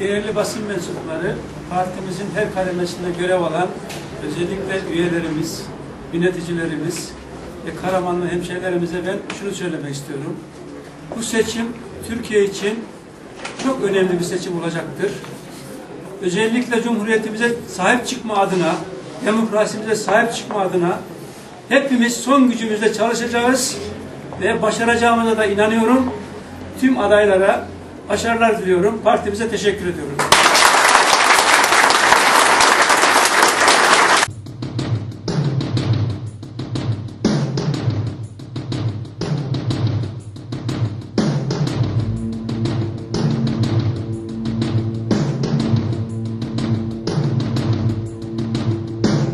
değerli basın mensupları, partimizin her kademesinde görev alan özellikle üyelerimiz, yöneticilerimiz ve Karamanlı hemşehrilerimize ben şunu söylemek istiyorum. Bu seçim Türkiye için çok önemli bir seçim olacaktır. Özellikle Cumhuriyetimize sahip çıkma adına, demokrasimize sahip çıkma adına hepimiz son gücümüzle çalışacağız ve başaracağımıza da inanıyorum. Tüm adaylara başarılar diliyorum. Partimize teşekkür ediyorum.